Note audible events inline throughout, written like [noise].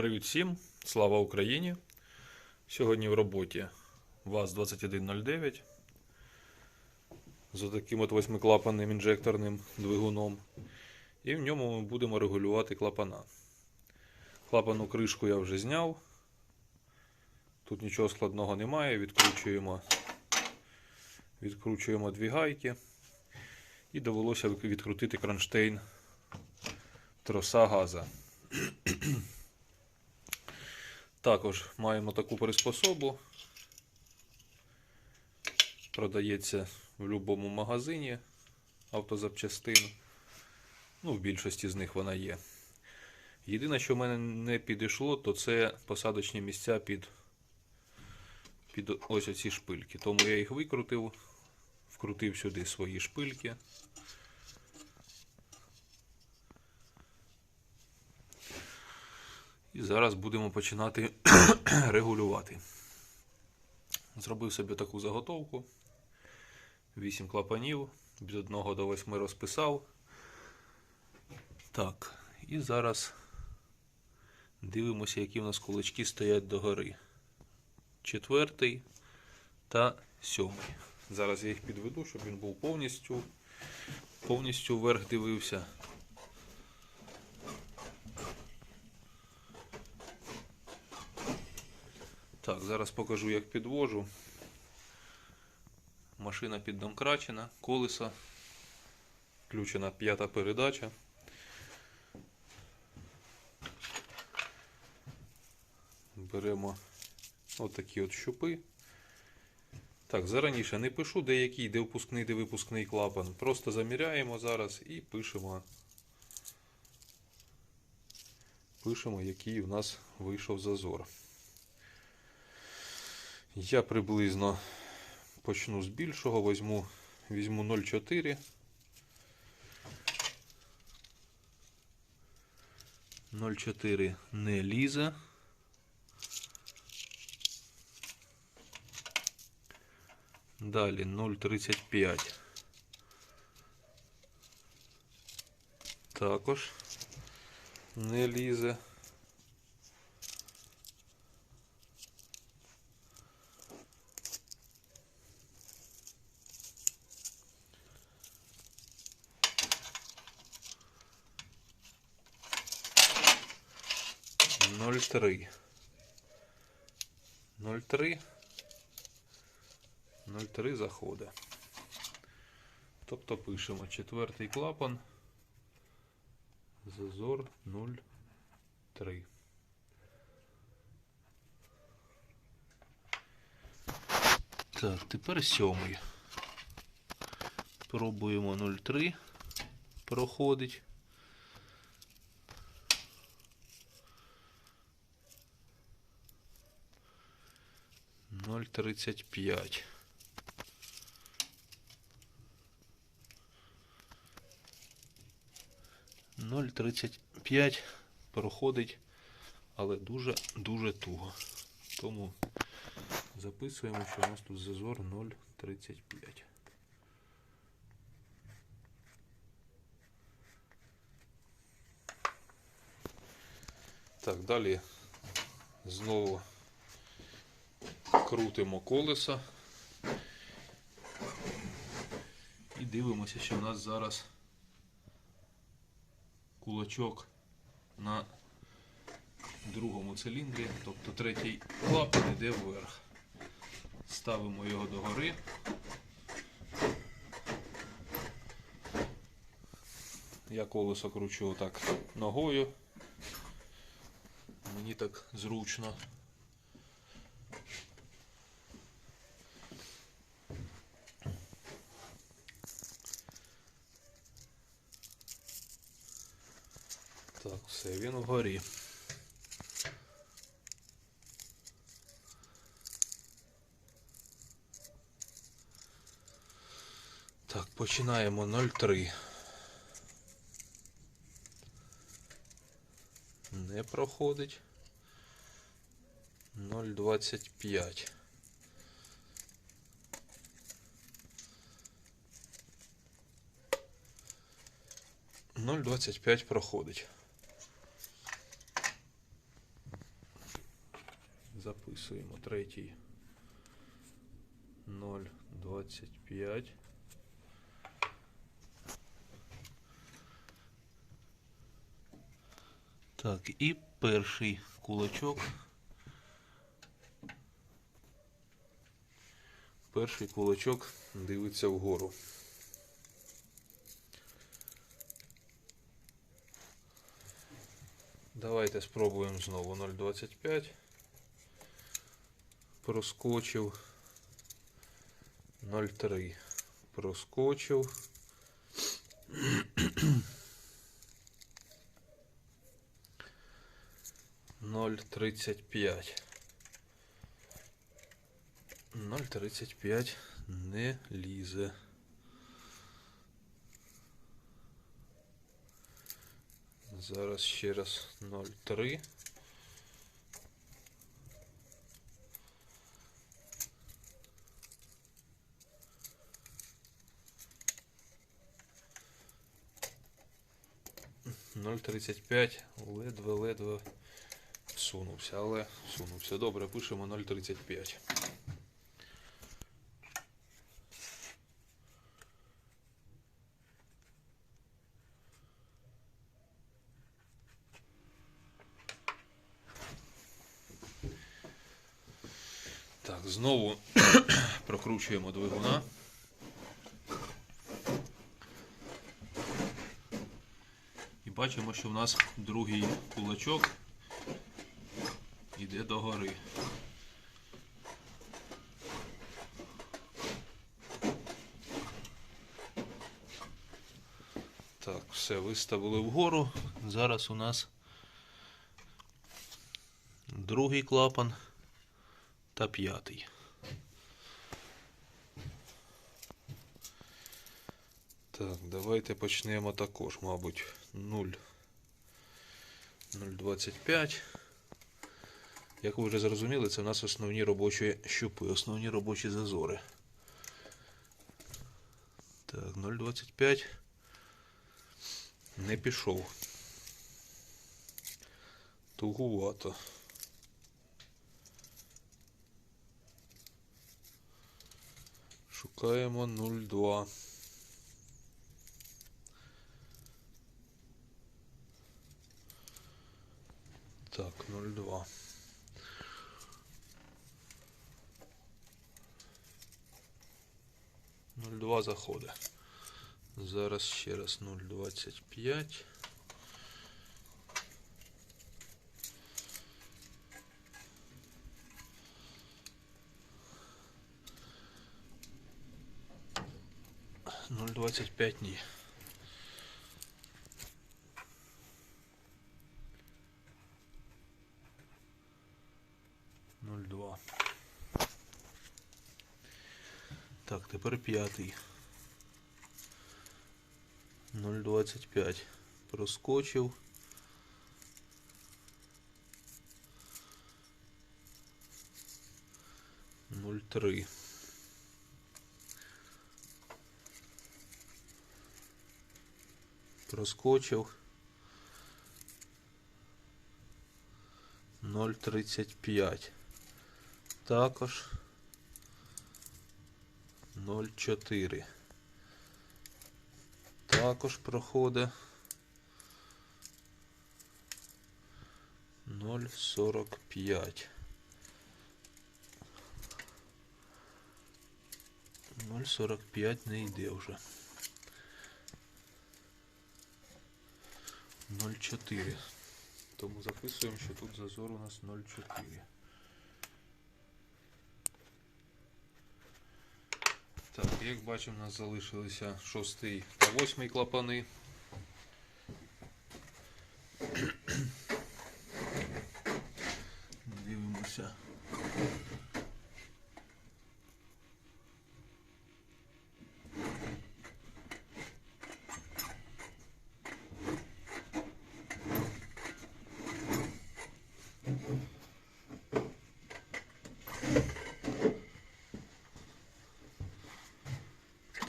Привіт всім! Слава Україні! Сьогодні в роботі ВАЗ-2109 з таким от восьмиклапанним інжекторним двигуном. І в ньому ми будемо регулювати клапана. Клапану кришку я вже зняв. Тут нічого складного немає. Відкручуємо, відкручуємо дві гайки. І довелося відкрутити кронштейн троса газа. Також маємо таку приспособу. Продається в будь-якому магазині автозапчастин. Ну, в більшості з них вона є. Єдине, що в мене не підійшло, то це посадочні місця під, під ось оці шпильки. Тому я їх викрутив, вкрутив сюди свої шпильки. І зараз будемо починати [clears throat] регулювати. Зробив собі таку заготовку. 8 клапанів, від 1 до 8 розписав. Так, і зараз дивимося, які в нас кулачки стоять догори. Четвертий та сьомий. Зараз я їх підведу, щоб він був повністю, повністю вверх дивився. Так, зараз покажу, як підвожу. Машина піддомкрачена, колеса, включена п'ята передача. Беремо отакі от щупи. Так, зараніше не пишу, де який, де впускний, де випускний клапан. Просто заміряємо зараз і пишемо. Пишемо, який у нас вийшов зазор. Я приблизно почну з більшого, візьму, візьму 0,4. 0,4 не лізе. Далі 0,35. Також не лізе. Ноль три. Ноль три. Ноль три заходи. Тобто пишемо четвертий клапан. Зазор 0,3. Так, тепер сьомий. Пробуємо 0,3. Проходить. Ноль тридцять п'ять. Ноль тридцять п'ять проходить, але дуже-дуже туго. Тому записуємо, що у нас тут зазор 0,35. Так, далі знову крутимо колеса і дивимося, що у нас зараз кулачок на другому циліндрі, тобто третій клапан йде вверх. Ставимо його догори. Я колесо кручу отак ногою. Мені так зручно. Так, все, він вгорі. Так, починаємо 0,3. Не проходить. 0,25. Ноль двадцять п'ять проходить. Записуємо третій 0,25. Так, і перший кулачок. Перший кулачок дивиться вгору. Давайте спробуємо знову 0,25 проскочив 0,3. Проскочив. Ноль тридцять п'ять. Ноль тридцять п'ять не лізе. Зараз ще раз ноль три. 0,35, ледве-ледве всунувся, але всунувся. Добре, пишемо 0,35. Так, знову [clears throat] прокручуємо двигуна. Бачимо, що в нас другий кулачок йде до гори. Так, все виставили вгору. Зараз у нас другий клапан та п'ятий. Так, давайте почнемо також, мабуть, 0. 0,25. Як ви вже зрозуміли, це в нас основні робочі щупи, основні робочі зазори. Так, 0,25 не пішов. Тугувато. Шукаємо 0,2. 0,2. Нуль два заходить. Зараз ще раз 0,25. Нуль двадцять п'ять ні. Так, тепер п'ятий. 0,25. Проскочив. Нуль три. Проскочив. 0,35. Також 0,4. Також проходить 0,45. 0,45 не йде вже. 0,4. Тому записуємо, що тут зазор у нас 0,4. Так, як бачимо, у нас залишилися шостий та восьмий клапани. Дивимося.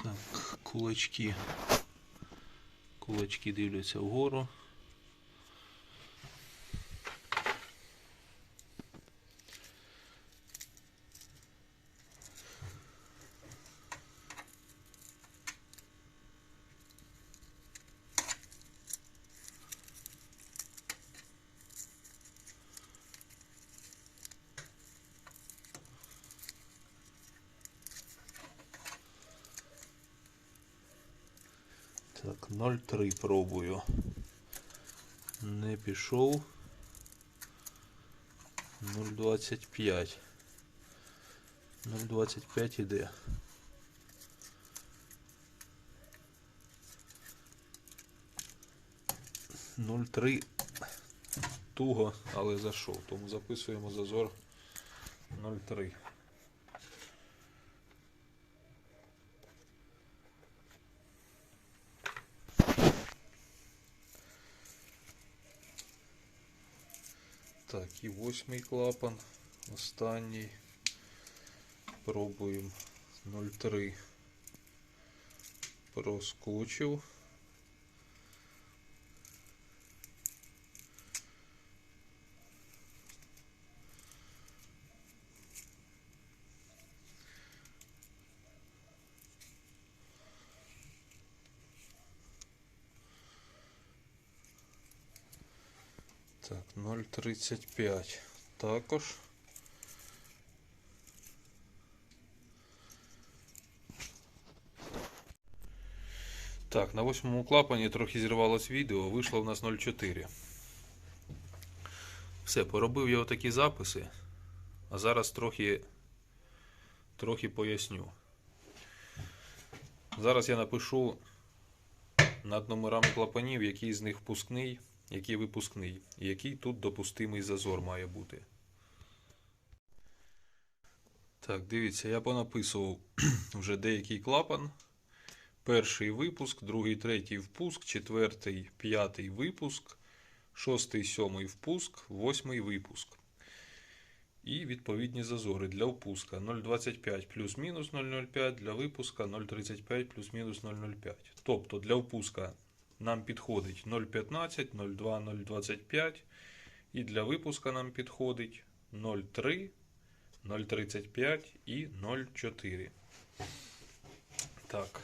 Так, кулачки. Кулачки дивляться вгору. Так, 0,3 пробую. Не пішов. 0,25. 0,25 іде. 0,3 туго, але зайшов. Тому записуємо зазор 0,3. Так, і восьмий клапан. Останній. Пробуємо 0,3. Проскочив. Так, 0,35 також. Так, на восьмому клапані трохи зірвалось відео, вийшло в нас 0,4. Все, поробив я отакі записи, а зараз трохи, трохи поясню. Зараз я напишу над номерами клапанів, який з них впускний, який випускний, і який тут допустимий зазор має бути. Так, дивіться, я понаписував [clears throat] вже деякий клапан. Перший випуск, другий, третій впуск, четвертий, п'ятий випуск, шостий, сьомий впуск, восьмий випуск. І відповідні зазори для впуска 0,25 плюс-мінус 0,05, для випуска 0,35 плюс-мінус 0,05. Тобто для впуска нам підходить 0,15, 0,2, 0,25. І для випуска нам підходить 0,3, 0,35 і 0,4. Так.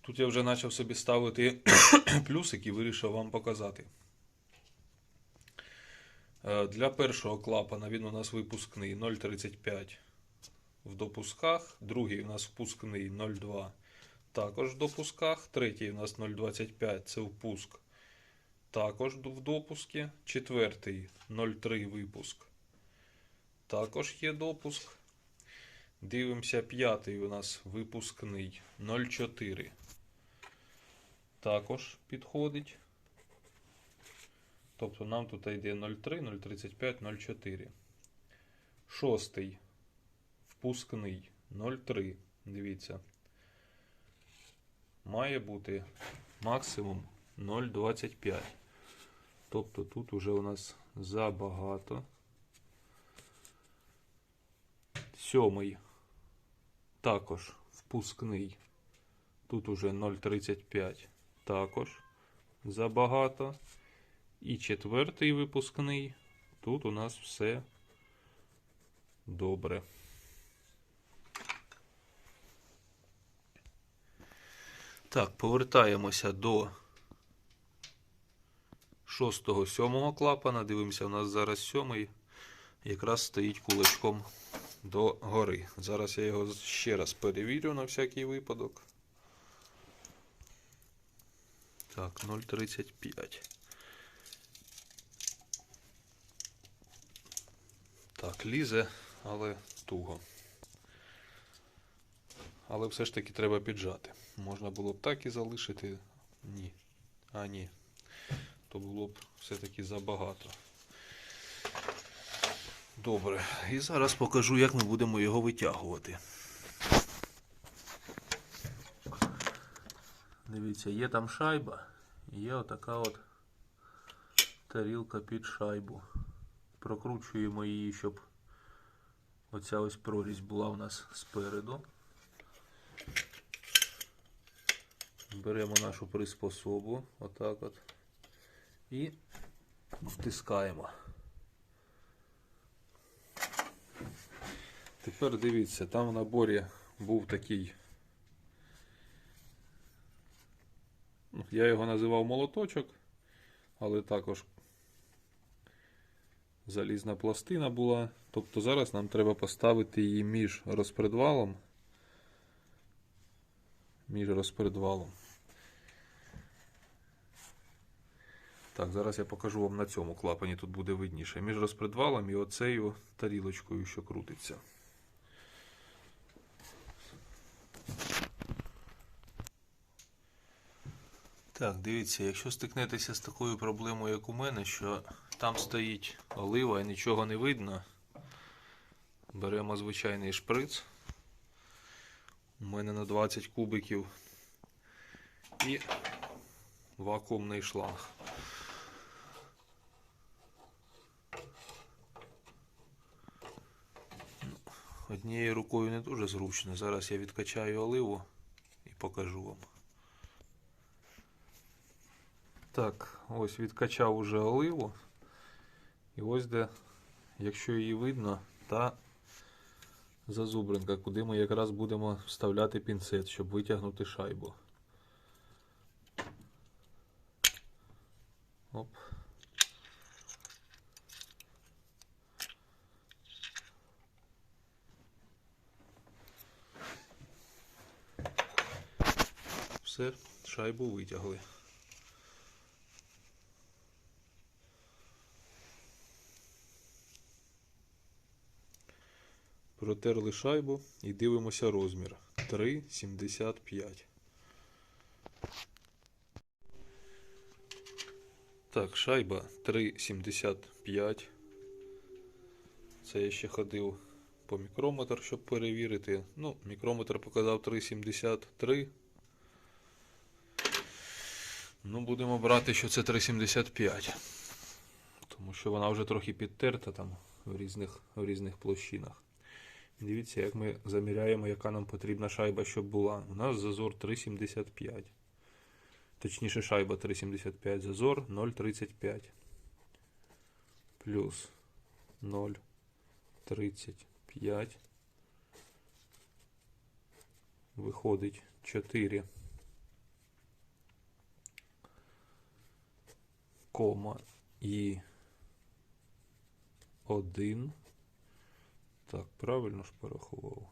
Тут я вже почав собі ставити [coughs] плюсик і вирішив вам показати. Е, Для першого клапана він у нас випускний 0,35 в допусках, другий у нас впускний 0,2 також в допусках, третій у нас 0,25 це впуск також в допуску, четвертий 0,3 випуск також є допуск. Дивимося, п'ятий у нас випускний 0,4 також підходить. Тобто нам тут йде 0,3, 0,35, 0,4. Шостий впускний 0,3. Дивіться. Має бути максимум 0,25. Тобто тут уже у нас забагато. Сьомий також впускний. Тут уже 0,35 також забагато. І четвертий випускний. Тут у нас все добре. Так, повертаємося до шостого, сьомого клапана. Дивимося, у нас зараз сьомий. Якраз стоїть кулачком до гори. Зараз я його ще раз перевірю на всякий випадок. Так, 0,35. Так, лізе, але туго. Але все ж таки треба піджати. Можна було б так і залишити. Ні. А, ні. То було б все-таки забагато. Добре. І зараз покажу, як ми будемо його витягувати. Дивіться, є там шайба, і є отака от тарілка під шайбу. Прокручуємо її, щоб оця ось прорізь була у нас спереду. Беремо нашу приспособу, отак от, і втискаємо. Тепер дивіться, там в наборі був такий. ну, Я його називав молоточок, але також залізна пластина була. Тобто зараз нам треба поставити її між розпредвалом. Між розпредвалом. Так, зараз я покажу вам на цьому клапані, тут буде видніше. Між розпредвалом і оцею тарілочкою, що крутиться. Так, дивіться, якщо стикнетеся з такою проблемою, як у мене, що там стоїть олива і нічого не видно, беремо звичайний шприц. У мене на 20 кубиків і вакуумний шланг. Однією рукою не дуже зручно. Зараз я відкачаю оливу і покажу вам. Так, ось відкачав уже оливу. І ось де, якщо її видно, та зазубринка, куди ми якраз будемо вставляти пінцет, щоб витягнути шайбу. Оп. Все, шайбу витягли. Протерли шайбу і дивимося розмір 3,75. Так, шайба 3,75. Це я ще ходив по мікрометр, щоб перевірити. Ну, мікрометр показав 3,73. Ну, будемо брати, що це 3,75. Тому що вона вже трохи підтерта там в різних, в різних площинах. Дивіться, як ми заміряємо, яка нам потрібна шайба, щоб була. У нас зазор 3,75. Точніше, шайба 3,75, зазор 0,35. Плюс 0,35. Виходить 4. Кома і 1. Так, правильно ж порахував?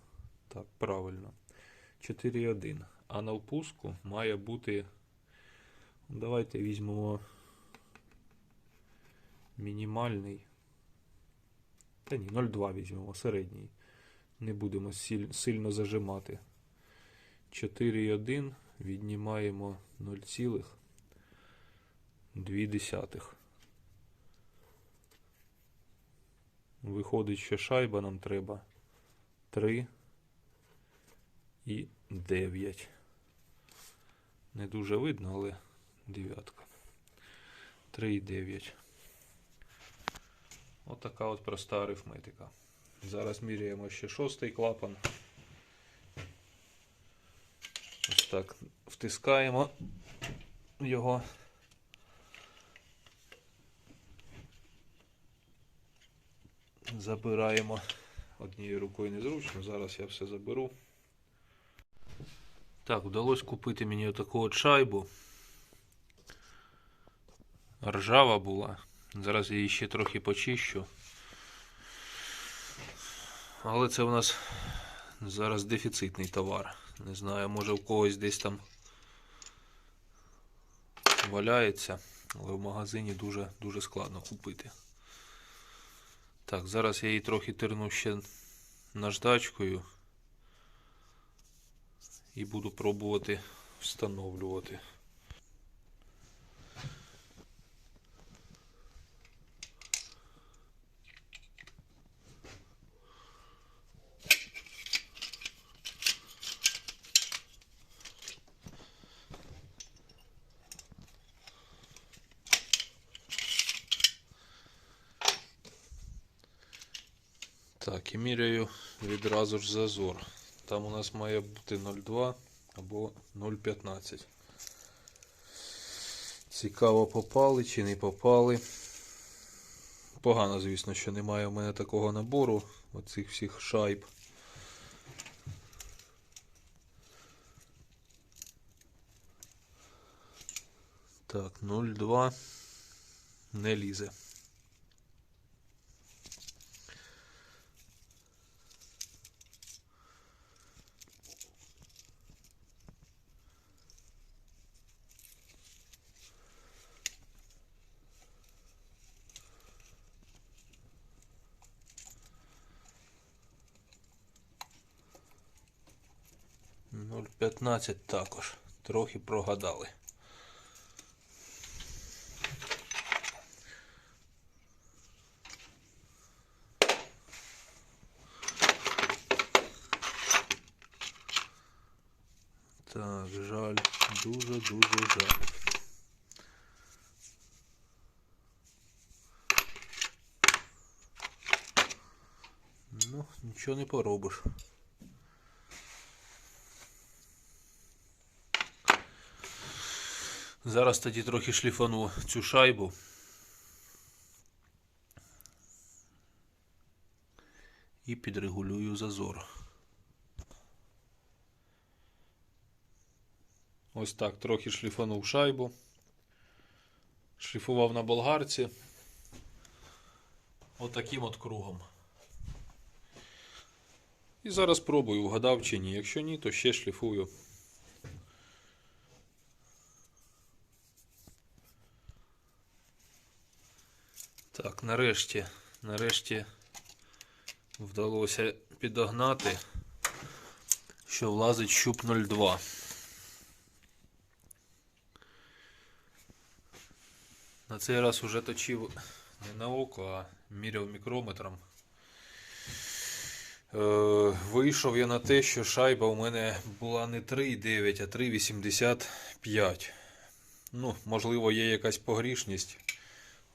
Так, правильно. 4,1. А на впуску має бути. Давайте візьмемо мінімальний. Та ні, 0,2 візьмемо, середній. Не будемо сильно зажимати. 4,1 віднімаємо 0,2. Виходить, що шайба нам треба 3 і 9. Не дуже видно, але дев'ятка. 3 і 9. Отака от проста арифметика. Зараз міряємо ще шостий клапан. Ось так втискаємо його. Забираємо однією рукою незручно. Зараз я все заберу. Так, вдалося купити мені отаку от шайбу. Ржава була. Зараз її ще трохи почищу. Але це у нас зараз дефіцитний товар. Не знаю, може в когось десь там валяється, але в магазині дуже, дуже складно купити. Так, зараз я її трохи терну ще наждачкою і буду пробувати встановлювати. Так, і міряю відразу ж зазор. Там у нас має бути 0,2 або 0,15. Цікаво, попали чи не попали. Погано, звісно, що немає у мене такого набору оцих всіх шайб. Так, 0,2 не лізе. 15 також. Трохи прогадали. Так, жаль, дуже-дуже жаль. Ну, нічого не поробиш. Зараз тоді трохи шліфану цю шайбу. І підрегулюю зазор. Ось так, трохи шліфанув шайбу. Шліфував на болгарці. Отаким от кругом. І зараз пробую, вгадав чи ні. Якщо ні, то ще шліфую. Так, нарешті, нарешті вдалося підогнати, що влазить щуп 02. На цей раз уже точив не на око, а міряв мікрометром. Е, вийшов я на те, що шайба у мене була не 3,9, а 3,85. Ну, можливо, є якась погрішність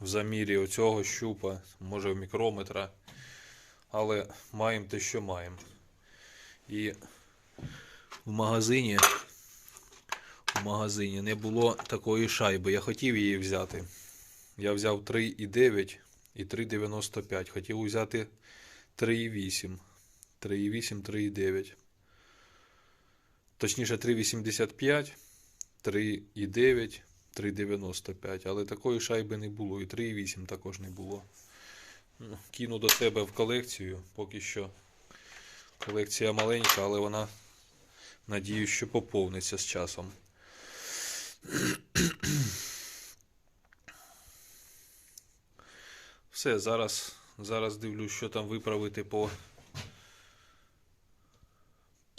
в замірі оцього щупа, може в мікрометра. Але маємо те, що маємо. І в магазині, в магазині не було такої шайби. Я хотів її взяти. Я взяв 3,9 і 3,95. Хотів взяти 3,8. 3,8, 3,9. Точніше 3,85, 3,9, 3,95. Але такої шайби не було. І 3,8 також не було. Ну, Кину до себе в колекцію. Поки що колекція маленька, але вона надіюсь, що поповниться з часом. [clears throat] Все, зараз, зараз дивлюсь, що там виправити по,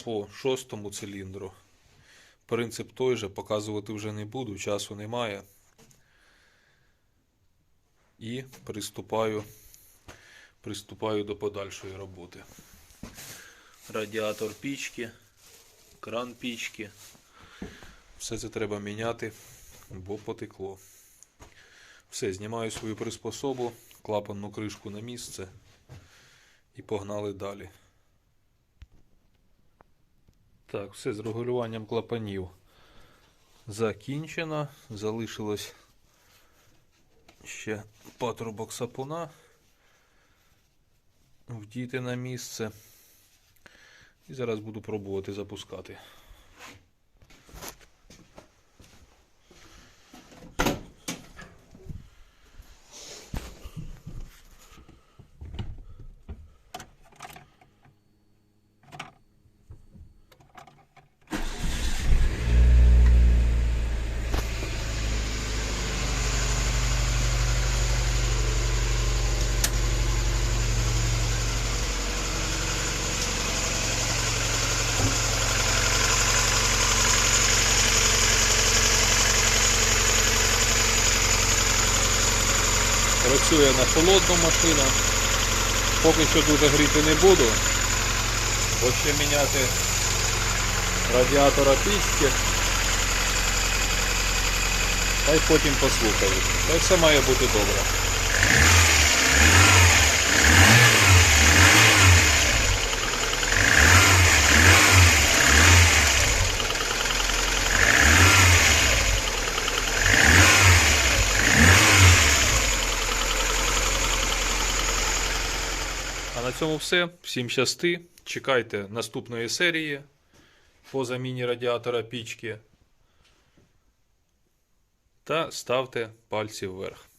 по шостому циліндру. Принцип той же, показувати вже не буду, часу немає. І приступаю, приступаю до подальшої роботи. Радіатор пічки, кран пічки. Все це треба міняти, бо потекло. Все, знімаю свою приспособу, клапанну кришку на місце і погнали далі. Так, все з регулюванням клапанів закінчено. Залишилось ще патрубок сапуна вдіти на місце. І зараз буду пробувати запускати. Працює на холодну машину. Поки що дуже гріти не буду. Бо ще міняти радіатора пічки. Та й потім послухаю. Та й все має бути добре. Цьому все. Всім щасти. Чекайте наступної серії по заміні радіатора пічки. Та ставте пальці вверх.